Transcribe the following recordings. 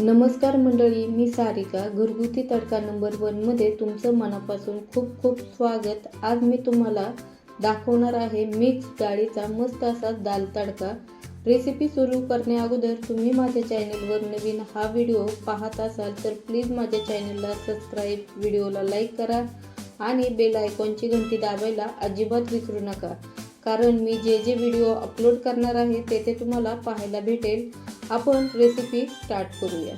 नमस्कार मंडळी मी सारिका. घरगुती तडका नंबर वनमध्ये तुमचं मनापासून खूप खूप स्वागत. आज मी तुम्हाला दाखवणार आहे मिक्स डाळीचा मस्त असा दाल तडका. रेसिपी सुरू करण्या अगोदर तुम्ही माझ्या चॅनलवर नवीन हा व्हिडिओ पाहत असाल तर प्लीज माझ्या चॅनलला सबस्क्राईब व्हिडिओला लाईक करा आणि बेल आयकॉनची घंटी दाबायला अजिबात विसरू नका. कारण मी जे जे व्हिडिओ अपलोड करणार आहे ते ते तुम्हाला पाहायला भेटेल. आपण रेसिपी स्टार्ट करूया.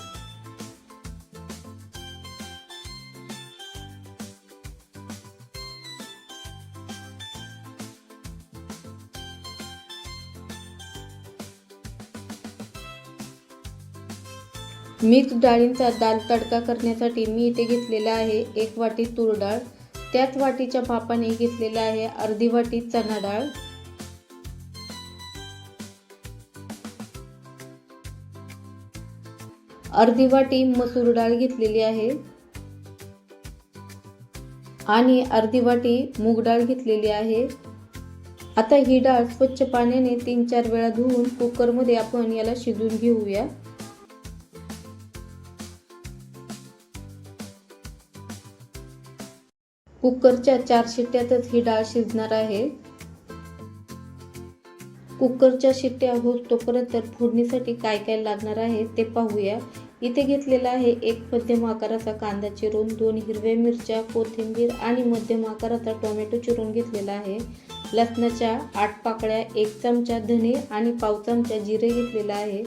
मिक्स डाळींचा दाल तडका करण्यासाठी मी इथे घेतलेला आहे एक वाटी तूर डाळ. त्याच वाटीच्या मापाने घेतलेला आहे अर्धी वाटी चणा डाळ. अर्धी वाटी मसूर डाळ घेतलेली आहे. आणि अर्धी वाटी मूग डाळ घेतलेली आहे. आता ही डाळ स्वच्छ पाण्याने तीन चार वेळा धुवून कुकरमध्ये आपण याला शिजून घेऊया. कुकरच्या चार शिट्ट्यातच ही डाळ शिजणार आहे. कुकरच्या शिट्ट्या होत तोपर्यंत फोडणीसाठी काय काय लागणार आहे ते पाहूया. इथे घेतलेला आहे एक मध्यम आकाराचा कांदा चिरून दोन हिरव्या मिरच्या कोथिंबीर आणि मध्यम आकाराचा टोमॅटो चिरून घेतलेला आहे. लसणाच्या आठ पाकळ्या एक चमचा धने आणि पाव चमचा जिरे घेतलेला आहे.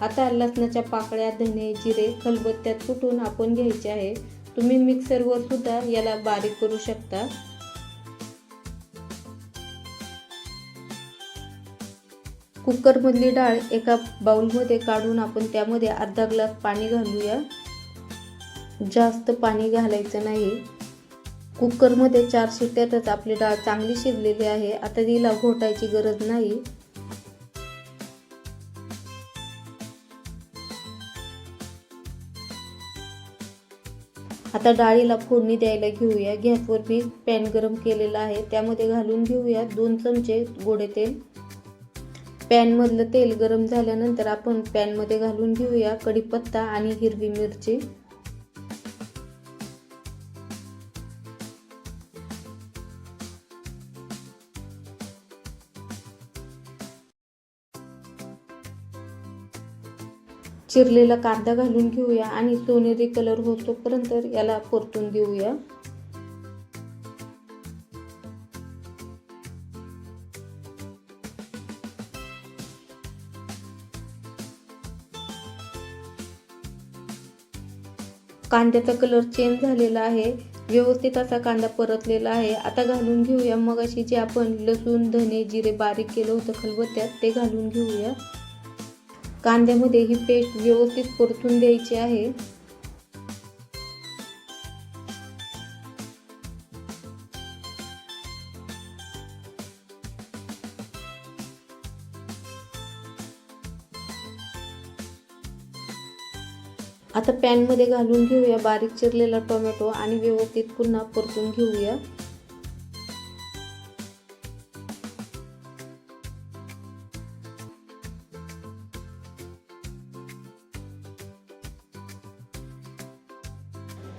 आता लसणाच्या पाकळ्या धने जिरे खलबत्त्यात कुटून आपण घ्यायचे आहे? तुम्ही मिक्सरवर सुद्धा याला बारीक करू शकता. कुकरमधली डाळ एका बाउलमध्ये काढून आपण त्यामध्ये अर्धा ग्लास पाणी घालूया. जास्त पाणी घालायचं नाही. कुकरमध्ये चार शिट्ट्यातच आपली डाळ चांगली शिजलेली आहे. आता तिला घोटायची गरज नाही. आता डाळीला फोडणी द्यायला घेऊया. गॅसवर मी पॅन गरम केलेला आहे. त्यामध्ये घालून घेऊया दोन चमचे गोडे तेल. पॅनमधलं तेल गरम झाल्यानंतर आपण पॅनमध्ये घालून घेऊया कढीपत्ता आणि हिरवी मिरची. चिरलेला कांदा घालून घेऊया आणि सोनेरी कलर होतोपर्यंत याला परतून देऊया. कांद्याचा कलर चेंज झालेला आहे. व्यवस्थित असा कांदा परतलेला आहे. आता घालून घेऊया. मग अशी जे आपण लसूण धने जिरे बारीक केलं होतं खलबत्त्यात ते घालून घेऊया. कांद्यामध्ये ही पेस्ट व्यवस्थित परतून द्यायची आहे. आता पॅनमध्ये घालून घेऊया बारीक चिरलेला टोमॅटो आणि व्यवस्थित पुन्हा परतून घेऊया.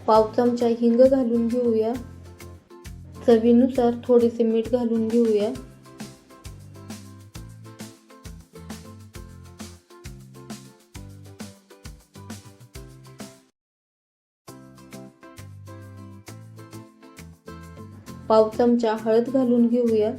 पाव चमचा हिंग घालून घेऊया. चवीनुसार थोडेसे मीठ घालून घेऊया. पाव चमचा हळद घालून घेऊया.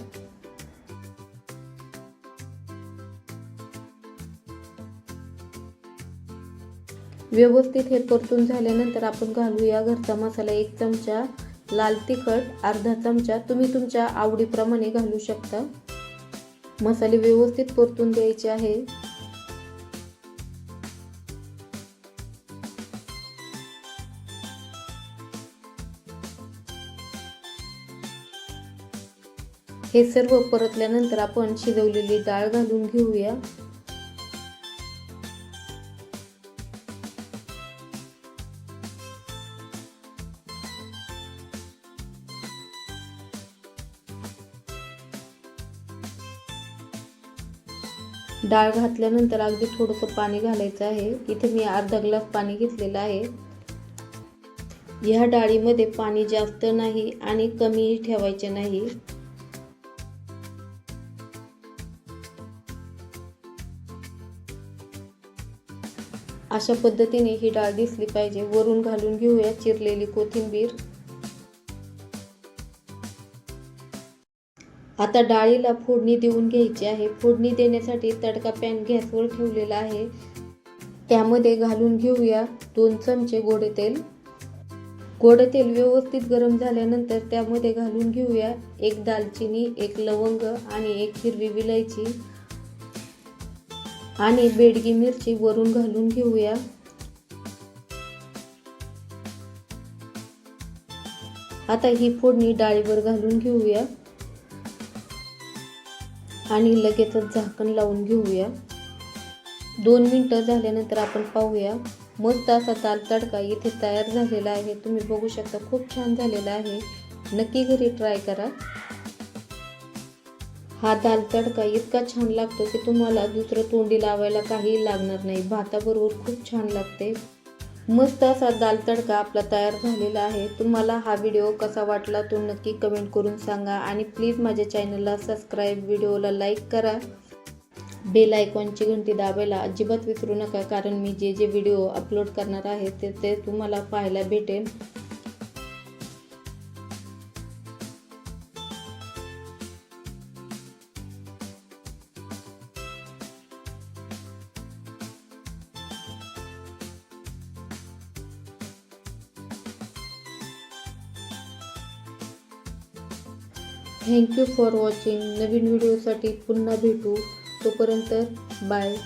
व्यवस्थित हे परतून झाल्यानंतर आपण घालूया घरचा मसाला एक चमचा लाल तिखट अर्धा चमचा. तुम्ही तुमच्या आवडीप्रमाणे घालू शकता. मसाले व्यवस्थित परतून द्यायचे आहे. हे सर्व परतल्यानंतर आपण शिजवलेली डाळ घालून घेऊया. डाळ घातल्यानंतर अगदी थोडंसं पाणी घालायचं आहे. इथे मी अर्धा ग्लास पाणी घेतलेलं आहे. ह्या डाळीमध्ये पाणी जास्त नाही आणि कमीही ठेवायचे नाही. अशा पद्धतीने ही डाळ दिसली पाहिजे. वरून घालून घेऊया चिरलेली कोथिंबीर. आता डाळीला फोडणी देऊन घ्यायची आहे. फोडणी देण्यासाठी तडका पॅन गॅसवर ठेवलेला आहे. त्यामध्ये घालून घेऊया दोन चमचे गोडे तेल. गोडे तेल व्यवस्थित गरम झाल्यानंतर त्यामध्ये घालून घेऊया एक दालचिनी एक लवंग आणि एक हिरवी विलायची. आणि बेडगी मिरची वरून घालून घेऊया. आता ही फोडणी डाळीवर घालून घेऊया. आणि लगेचच झाकण लावून घेऊया. दोन मिनटं झाल्यानंतर आपण पाहूया. मस्त असा दाल तडका इथे तयार झालेला आहे. तुम्ही बघू शकता खूप छान झालेला आहे. नक्की घरी ट्राय करा. हा दाल तडका इतका छान लागतो की तुम्हाला दुसरं तोंडी लावायला काही लागणार नाही. भाताबरोबर खूप छान लागते. मस्त असा दाल तडका आपला तयार झालेला आहे. तुम्हाला हा व्हिडिओ कसा वाटला तो नक्की कमेंट करून सांगा आणि प्लीज माझ्या चॅनलला सबस्क्राईब व्हिडिओला लाईक करा. बेल आयकॉनची घंटी दाबायला अजिबात विसरू नका कारण मी जे जे व्हिडिओ अपलोड करणार आहे ते ते तुम्हाला पाहायला भेटेल. थँक्यू फॉर वॉचिंग नवीन व्हिडिओसाठी पुन्हा भेटू. तोपर्यंत बाय